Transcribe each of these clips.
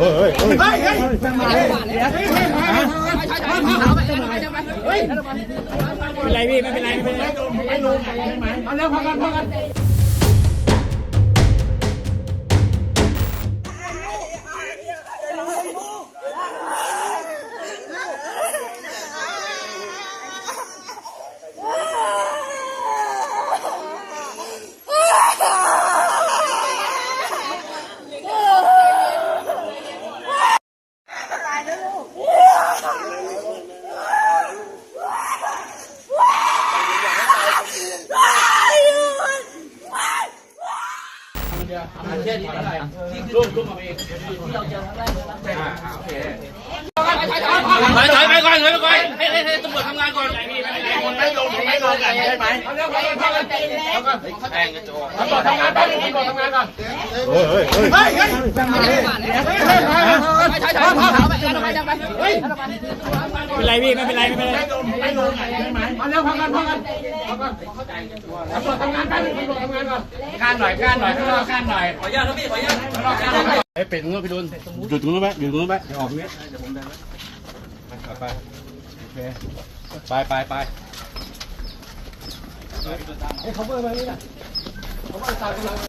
ฮ้ยเฮ้ยเป็นไรพี่ไม่เป็นไรไม่เป็นไรไม่ลงเอาแล้วพอกันพอกัน ถอยถอยไปก่อนถอยไปก่อนให้ให้ให้ตำรวจทำงานก่อนไม่ลงไม่ลงกันใช่ไหมแทงกระจกตำรวจทำงานไปตำรวจทำงานก่อนเฮ้ยเฮ้ยเฮ้ยเป็นไรพี่ไม่เป็นไรไม่เป็นไรไม่ลงเอาแล้วพอกันพอกันพอกันตำรวจทำงานไปตำรวจทำงานก่อนการหน่อยการหน่อยข้างนอกการหน่อยขออนุญาตนะพี่ขออนุญาตข้างนอกการหน่อยไอ้เป็ดตรงนู้นพี่ดุลหยุดตรงนู้นไหมหยุดตรงนู้นไหมออกตรงนี้ไปโอเคไปไปไปเฮ้ย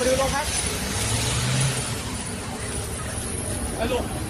ร็วๆดิ